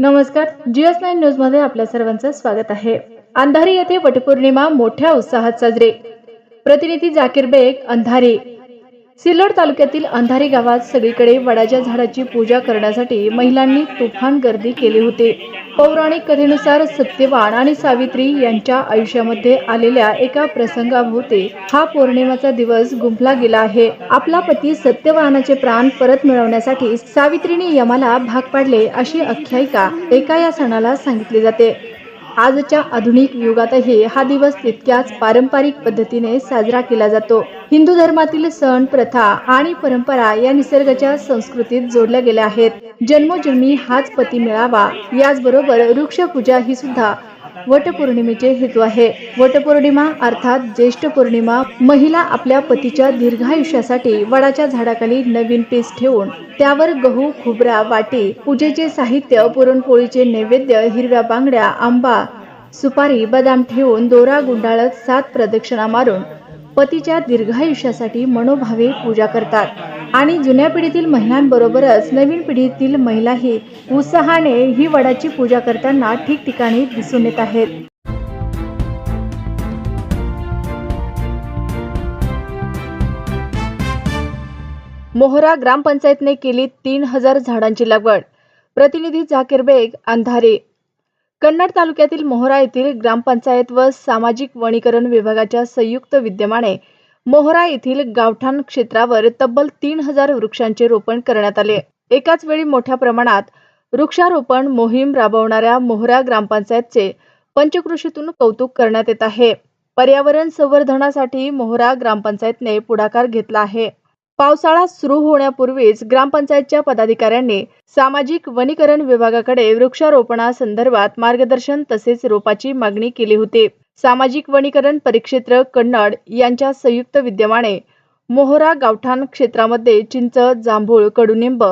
नमस्कार. GS nine न्यूजमध्ये आपल्या सर्वांचं स्वागत आहे. अंधारी येथे वटपौर्णिमा मोठ्या उत्साहात साजरी. प्रतिनिधी जाकीर बेग अंधारी. सिल्लोड तालुक्यातील अंधारी गावात सगळीकडे वडाच्या झाडाची पूजा करण्यासाठी महिलांनी तुफान गर्दी केली होती. पौराणिक कथेनुसार सत्यवान आणि सावित्री यांच्या आयुष्यामध्ये आलेल्या एका प्रसंगाभोवती हा पौर्णिमेचा दिवस गुंफला गेला आहे. आपला पती सत्यवानाचे प्राण परत मिळवण्यासाठी सावित्रीने यमाला भाग पाडले अशी आख्यायिका एका या सणाला सांगितली जाते. आजच्या आधुनिक युगातही हा दिवस तितक्याच पारंपरिक पद्धतीने साजरा केला जातो. हिंदू धर्मातील सण प्रथा आणि परंपरा या निसर्गाच्या संस्कृतीत जोडल्या गेल्या आहेत. जन्मोजन्मी हाच पती मिळावा याचबरोबर वृक्षपूजा ही सुद्धा वटपौर्णिमेचे हेतू आहे. वटपौर्णिमा अर्थात ज्येष्ठ पौर्णिमा महिला आपल्या पतीच्या दीर्घायुष्यासाठी वडाच्या झाडाखाली नवीन पीस ठेवून त्यावर गहू खोबरा वाटी पूजेचे साहित्य पुरणपोळीचे नैवेद्य हिरव्या बांगड्या आंबा सुपारी बदाम ठेवून दोरा गुंडाळत सात प्रदक्षिणा मारून पतीच्या दीर्घायुष्यासाठी मनोभावे पूजा करतात. आणि जुन्या पिढीतील महिलांबरोबरच नवीन पिढीतील महिलाही उत्साहाने ही वडाची पूजा करताना ठिकठिकाणी दिसून येत आहेत. मोहरा ग्रामपंचायतने केली तीन हजार झाडांची लागवड. प्रतिनिधी झाकीर बेग अंधारे. कन्नड तालुक्यातील मोहरा येथील ग्रामपंचायत व सामाजिक वनीकरण विभागाच्या संयुक्त विद्यमाने मोहरा येथील गावठाण क्षेत्रावर तब्बल तीन हजार वृक्षांचे रोपण करण्यात आले. एकाच वेळी मोठ्या प्रमाणात वृक्षारोपण मोहीम राबवणाऱ्या मोहरा ग्रामपंचायतचे पंचकृषीतून कौतुक करण्यात येत आहे. पर्यावरण संवर्धनासाठी मोहरा ग्रामपंचायतने पुढाकार घेतला आहे. पावसाळा सुरू होण्यापूर्वीच ग्रामपंचायतच्या पदाधिकाऱ्यांनी सामाजिक वनीकरण विभागाकडे वृक्षारोपणासंदर्भात मार्गदर्शन तसेच रोपाची मागणी केली होती. सामाजिक वनीकरण परिक्षेत्र कन्नड यांच्या संयुक्त विद्यमाने मोहरा गावठाण क्षेत्रामध्ये चिंच जांभूळ कडुनिंब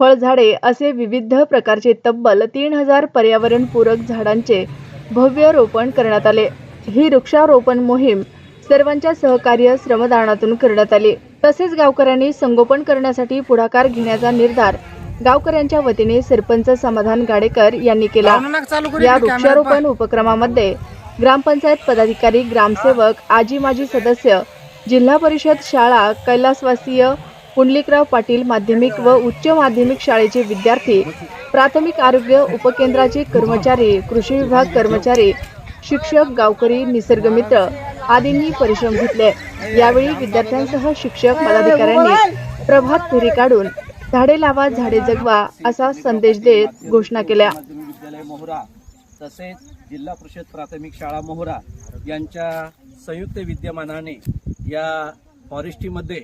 फळझाडे असे विविध प्रकारचे तब्बल तीन हजार पर्यावरणपूरक झाडांचे भव्य रोपण करण्यात आले. ही वृक्षारोपण मोहीम सर्वांच्या सहकार्य श्रमदानातून करण्यात आली. तसेच गावकऱ्यांनी संगोपन करण्यासाठी पुढाकार घेण्याचा निर्धार गावकऱ्यांच्या वतीने सरपंच समाधान गाडेकर यांनी केला. या वृक्षारोपण उपक्रमामध्ये ग्रामपंचायत पदाधिकारी ग्रामसेवक आजी माजी सदस्य जिल्हा परिषद शाळा कैलासवासीय पुंडलिकराव पाटील माध्यमिक व उच्च माध्यमिक शाळेचे विद्यार्थी प्राथमिक आरोग्य उपकेंद्राचे कर्मचारी कृषी विभाग कर्मचारी शिक्षक गावकरी निसर्गमित्र आदींनी परिश्रम घेतले. यावेळी विद्यार्थ्यांसह शिक्षक पदाधिकाऱ्यांनी प्रभात फेरी काढून झाडे लावा झाडे जगवा असा संदेश देत घोषणा केल्या. मोहरा तसेच जिल्हा परिषद प्राथमिक शाळा मोहरा यांच्या संयुक्त विद्यमानाने या फॉरेस्ट्रीमध्ये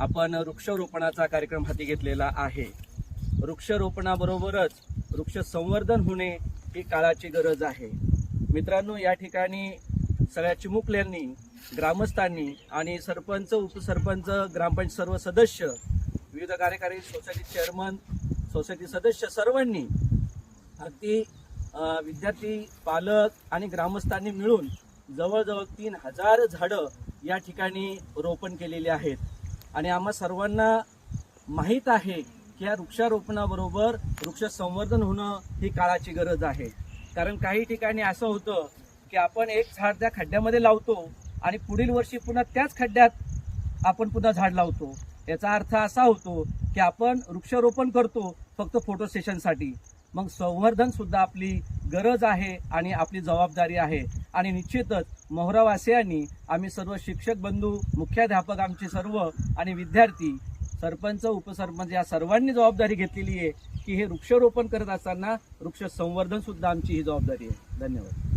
आपण वृक्षरोपणाचा कार्यक्रम हाती घेतलेला आहे. वृक्षरोपणाबरोबरच वृक्ष संवर्धन होणे ही काळाची गरज आहे. मित्रांनो या ठिकाणी सगळ्या चिमुकल्यांनी ग्रामस्थांनी आणि सरपंच उपसरपंच ग्रामपंचायत सर्व सदस्य विविध कार्यकारी सोसायटी चेअरमन सोसायटी सदस्य सर्वांनी अगदी विद्यार्थी पालक आणि ग्रामस्थांनी मिळून जवळजवळ तीन हजार झाडं या ठिकाणी रोपण केलेली आहेत. आणि आम्हा सर्वांना माहीत आहे की या वृक्षारोपणाबरोबर वृक्ष संवर्धन होणं ही काळाची गरज आहे. कारण काही ठिकाणी असं होतं की आपण एक झाड त्या खड्ड्यामध्ये लावतो आणि पुढील वर्षी पुन्हा त्याच खड्ड्यात आपण पुन्हा झाड लावतो. याचा अर्थ असा होतो की आपण वृक्षारोपण करतो फक्त फोटो सेशनसाठी मग संवर्धन सुद्धा आपली गरज आहे आणि आपली जबाबदारी आहे. आणि निश्चितच मोहरावासियांनी आम्ही सर्व शिक्षक बंधू मुख्याध्यापक आमचे सर्व आणि विद्यार्थी सरपंच उपसरपंच या सर्वांनी जबाबदारी घेतलेली आहे की हे वृक्षारोपण करत असताना वृक्ष संवर्धन सुद्धा आमची ही जबाबदारी आहे. धन्यवाद.